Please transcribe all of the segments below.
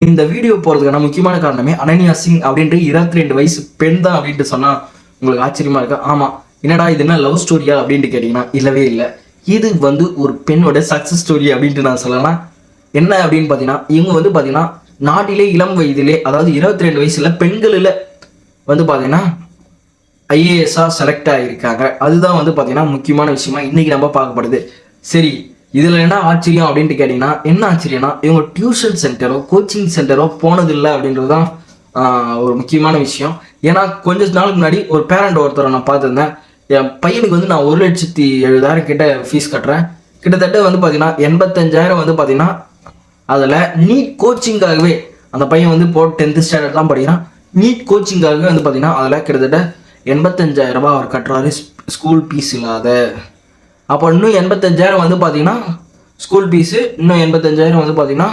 இந்த வீடியோ போறதுக்கான முக்கியமான காரணமே அனன்யா சிங் அப்படின்ற இருபத்தி ரெண்டு வயசு பெண் தான் அப்படின்ட்டு சொன்னா உங்களுக்கு ஆச்சரியமா இருக்கா? ஆமா. என்னடா இது என்ன லவ் ஸ்டோரியா அப்படின்ட்டு கேட்டீங்கன்னா இல்லவே இல்லை. இது வந்து ஒரு பெண்ணோட சக்சஸ் ஸ்டோரி அப்படின்ட்டு நான் சொல்லலாம் என்ன அப்படின்னு பார்த்தீங்கன்னா இவங்க வந்து பார்த்தீங்கன்னா நாட்டிலே இளம் வயதிலே அதாவது இருபத்தி ரெண்டு வயசுல பெண்களில் வந்து பார்த்தீங்கன்னா ஐஏஎஸ்ஸாக செலக்ட் ஆகியிருக்காங்க அதுதான் வந்து பார்த்தீங்கன்னா முக்கியமான விஷயமா இன்னைக்கு நம்ம பார்க்கப்படுது. சரி இதில் என்ன ஆச்சரியம் அப்படின்ட்டு கேட்டிங்கன்னா என்ன ஆச்சரியம்னா இவங்க டியூஷன் சென்டரோ கோச்சிங் சென்டரோ போனதில்லை அப்படின்றது தான் ஒரு முக்கியமான விஷயம். ஏன்னா கொஞ்ச நாளுக்கு முன்னாடி ஒரு பேரண்ட் ஒருத்தரை நான் பார்த்துருந்தேன். என் பையனுக்கு வந்து நான் ஒரு லட்சத்தி எழுபதாயிரம் கிட்ட ஃபீஸ் கட்டுறேன். கிட்டத்தட்ட வந்து பார்த்தீங்கன்னா எண்பத்தஞ்சாயிரம் வந்து பார்த்தீங்கன்னா அதில் நீட் கோச்சிங்காகவே அந்த பையன் வந்து போ டென்த்து ஸ்டாண்டர்ட் தான் படிக்கிறான். நீட் கோச்சிங்காகவே வந்து பார்த்தீங்கன்னா அதில் கிட்டத்தட்ட எண்பத்தஞ்சாயிரம் ரூபாய் அவர் கட்டுறாரு. ஸ்கூல் ஃபீஸ் இல்லாத. அப்போ இன்னும் எண்பத்தஞ்சாயிரம் வந்து பார்த்தீங்கன்னா ஸ்கூல் ஃபீஸு இன்னும் எண்பத்தஞ்சாயிரம் வந்து பார்த்தீங்கன்னா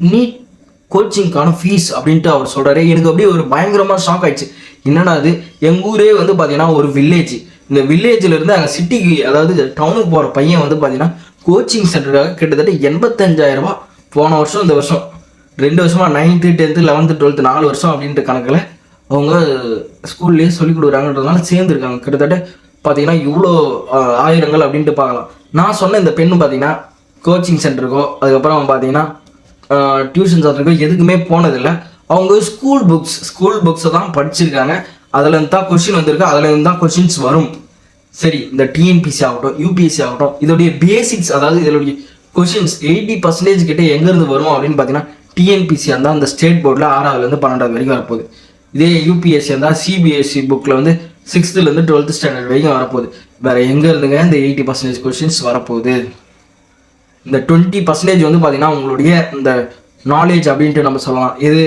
நீட் கோச்சிங்க்கான ஃபீஸ் அப்படின்ட்டு அவர் சொல்கிறாரு எனக்கு அப்படியே ஒரு பயங்கரமாக ஷாக் ஆயிடுச்சு. என்னடா அது எங்கள் ஊரே வந்து பார்த்தீங்கன்னா ஒரு வில்லேஜ் இந்த வில்லேஜில் இருந்து அங்கே சிட்டிக்கு அதாவது டவுனுக்கு போகிற பையன் வந்து பார்த்தீங்கன்னா கோச்சிங் சென்டருக்காக கிட்டத்தட்ட எண்பத்தஞ்சாயிரம் போன வருஷம் இந்த வருஷம். ரெண்டு வருஷமாக நைன்த்து டென்த்து லெவன்த்து டுவெல்த்து நாலு வருஷம் அப்படின்ற கணக்கில் அவங்க ஸ்கூல்லேயே சொல்லி கொடுக்குறாங்கன்றதுனால சேர்ந்துருக்காங்க. கிட்டத்தட்ட பார்த்தீங்கன்னா இவ்வளோ ஆயிரங்கள் அப்படின்ட்டு பார்க்கலாம். நான் சொன்ன இந்த பெண்ணு பார்த்தீங்கன்னா கோச்சிங் சென்டருக்கோ அதுக்கப்புறம் பார்த்தீங்கன்னா டியூஷன் சென்டருக்கோ எதுக்குமே போனதில்லை. அவங்க ஸ்கூல் புக்ஸ் ஸ்கூல் புக்ஸை தான் படிச்சிருக்காங்க. அதுலேருந்து தான் கொஷின் வந்திருக்கு. அதுலேருந்து தான் கொஷின்ஸ் வரும். சரி இந்த டிஎன்பிசி ஆகட்டும் யூபிஎஸ்சி ஆகட்டும் இதோடைய பேசிக்ஸ் அதாவது இதோடைய கொஷின்ஸ் எயிட்டி பர்சன்டேஜ் கிட்டே எங்கேருந்து வரும் அப்படின்னு பார்த்தீங்கன்னா டிஎன்பிசி இருந்தால் அந்த ஸ்டேட் போர்டில் ஆறாவதுலேருந்து பன்னெண்டாவது வரைக்கும் வரப்போகுது. இதே யூபிஎஸ்சி இருந்தால் சிபிஎஸ்சி புக்கில் வந்து சிக்ஸ்த்துலேருந்து டுவெல்த் ஸ்டாண்டர்ட் வரைக்கும் வரப்போகுது. வேறு எங்கே இருந்துங்க? இந்த எயிட்டி பர்சன்டேஜ் கொஷின்ஸ் வரப்போகுது. இந்த டுவெண்ட்டி பர்சன்டேஜ் வந்து பார்த்தீங்கன்னா உங்களுடைய இந்த நாலேஜ் அப்படின்ட்டு நம்ம சொல்லலாம். இது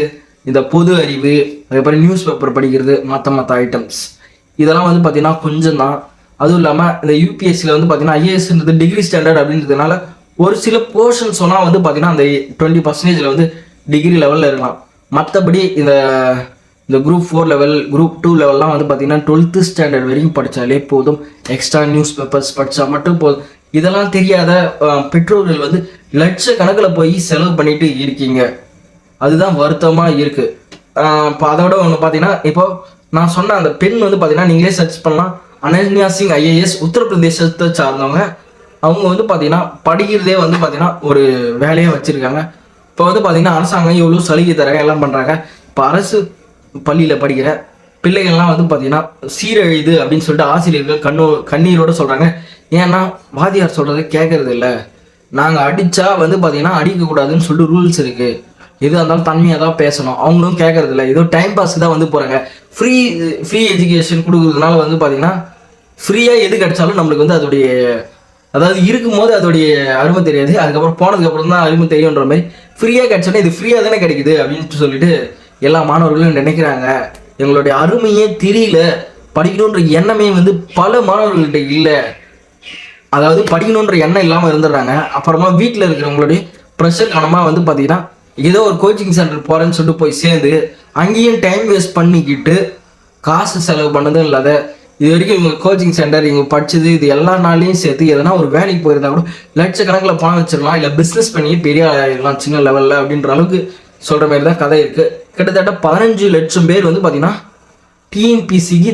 இந்த பொது அறிவு அதுக்கப்புறம் நியூஸ் பேப்பர் படிக்கிறது மற்ற மற்ற ஐட்டம்ஸ் இதெல்லாம் வந்து பார்த்தீங்கன்னா கொஞ்சம் தான் அதுவும் இல்லாமல் இந்த யூபிஎஸ்சியில் வந்து பார்த்தீங்கன்னா ஐஏஎஸ்ன்றது டிகிரி ஸ்டாண்டர்ட் அப்படின்றதுனால ஒரு சில போர்ஷன் சொன்னால் வந்து பார்த்தீங்கன்னா அந்த டுவெண்ட்டி பர்சன்டேஜில் வந்து டிகிரி லெவலில் இருக்கலாம். மற்றபடி இந்த இந்த group four level group two லெவல்லாம் வந்து பார்த்தீங்கன்னா டுவெல்த்து ஸ்டாண்டர்ட் வரைக்கும் படித்தாலே போதும். எக்ஸ்ட்ரா நியூஸ் பேப்பர்ஸ் படித்தா மட்டும் போதும். இதெல்லாம் தெரியாத பெற்றோர்கள் வந்து லட்சக்கணக்கில் போய் செலவு பண்ணிட்டு இருக்கீங்க. அதுதான் வருத்தமாக இருக்குது இப்போ அதோட ஒன்று பார்த்தீங்கன்னா இப்போ நான் சொன்ன அந்த பெண் வந்து பார்த்தீங்கன்னா நீங்களே சர்ச் பண்ணலாம். அனன்யா சிங் ஐஏஎஸ் உத்தரப்பிரதேசத்தை சார்ந்தவங்க. அவங்க வந்து பார்த்தீங்கன்னா படிக்கிறதே வந்து பார்த்தீங்கன்னா ஒரு வேலையாக வச்சுருக்காங்க. இப்போ வந்து பார்த்தீங்கன்னா அரசாங்கம் எவ்வளோ சலுகை தராங்க எல்லாம் பண்ணுறாங்க இப்போ அரசு பள்ளியில் படிக்கிற பிள்ளைகள்லாம் வந்து பார்த்தீங்கன்னா சீரழிது அப்படின்னு சொல்லிட்டு ஆசிரியர்கள் கண்ணோ கண்ணீரோட சொல்கிறாங்க ஏன்னா வாதியார் சொல்கிறத கேட்கறது இல்லை நாங்கள் அடித்தா வந்து பார்த்தீங்கன்னா அடிக்கக்கூடாதுன்னு சொல்லிட்டு ரூல்ஸ் இருக்குது எது இருந்தாலும் தன்மையாக தான் பேசணும். அவங்களும் கேட்கறது இல்லை ஏதோ டைம் பாஸ்க்கு தான் வந்து போகிறாங்க ஃப்ரீ ஃப்ரீ எஜுகேஷன் கொடுக்குறதுனால வந்து பார்த்தீங்கன்னா ஃப்ரீயாக எது கிடைச்சாலும் நம்மளுக்கு வந்து அதோடைய அதாவது இருக்கும்போது அதோடைய அருமை தெரியாது. அதுக்கப்புறம் போனதுக்கப்புறம் தான் அருமை தெரியுன்ற மாதிரி. ஃப்ரீயாக கிடைச்சோன்னா இது ஃப்ரீயாக தானே கிடைக்குது அப்படின்ட்டு சொல்லிட்டு எல்லா மாணவர்களும் நினைக்கிறாங்க. எங்களுடைய அருமையே தெரியல. படிக்கணுன்ற எண்ணமே வந்து பல மாணவர்கள்கிட்ட இல்லை. அதாவது படிக்கணுன்ற எண்ணம் இல்லாமல் இருந்துடுறாங்க. அப்புறமா வீட்டில் இருக்கிறவங்களுடைய ப்ரெஷர் காரணமாக வந்து பார்த்தீங்கன்னா ஏதோ ஒரு கோச்சிங் சென்டர் போகிறேன்னு சொல்லிட்டு போய் சேர்ந்து அங்கேயும் டைம் வேஸ்ட் பண்ணிக்கிட்டு காசு செலவு பண்ணதும் இல்லாத இது வரைக்கும் இவங்க கோச்சிங் சென்டர் இவங்க படிச்சது இது எல்லா நாளையும் சேர்த்து எதனா ஒரு வேலைக்கு போயிருந்தா கூட லட்சக்கணக்கில் பணம் வச்சிடலாம். இல்லை பிஸ்னஸ் பண்ணி பெரிய ஆளாயிடலாம் சின்ன லெவலில் அப்படின்ற அளவுக்கு சொல்கிற மாதிரி தான் கதை இருக்குது கிட்டத்தட்ட பதினஞ்சு லட்சம் பேர் வந்து பார்த்தீங்கன்னா டிஎன்பிசிக்கு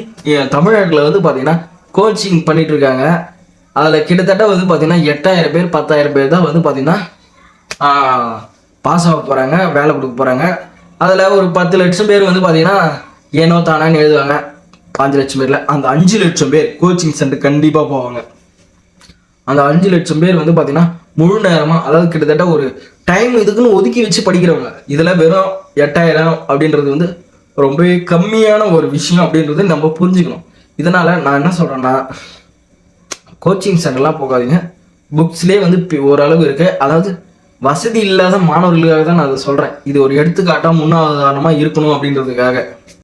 தமிழ்நாட்டில் வந்து பார்த்திங்கன்னா கோச்சிங் பண்ணிகிட்ருக்காங்க அதில் கிட்டத்தட்ட வந்து பார்த்திங்கன்னா எட்டாயிரம் பேர் பத்தாயிரம் பேர் தான் வந்து பார்த்தீங்கன்னா பாஸ் ஆக போகிறாங்க வேலை கொடுக்க போகிறாங்க அதில் ஒரு பத்து லட்சம் பேர் வந்து பார்த்திங்கன்னா ஏனோ தானான்னு எழுதுவாங்க. பாஞ்சு லட்சம் பேரில். அந்த அஞ்சு லட்சம் பேர் கோச்சிங் சென்டர் கண்டிப்பாக போவாங்க. அந்த அஞ்சு லட்சம் பேர் வந்து பார்த்தீங்கன்னா முழு நேரமாக அதாவது கிட்டத்தட்ட ஒரு டைம் இதுக்குன்னு ஒதுக்கி வச்சு படிக்கிறவங்க. இதில் வெறும் எட்டாயிரம் அப்படின்றது வந்து ரொம்பவே கம்மியான ஒரு விஷயம் அப்படின்றது நம்ம புரிஞ்சுக்கணும். இதனால் நான் என்ன சொல்கிறேன்னா கோச்சிங் சென்டர்லாம் போகாதீங்க. புக்ஸ்லேயே வந்து ஓரளவு இருக்குது அதாவது வசதி இல்லாத மாணவர்களுக்காக தான் நான் அதை சொல்கிறேன் இது ஒரு எடுத்துக்காட்டாக முன்னுதாரணமாக இருக்கணும் அப்படின்றதுக்காக.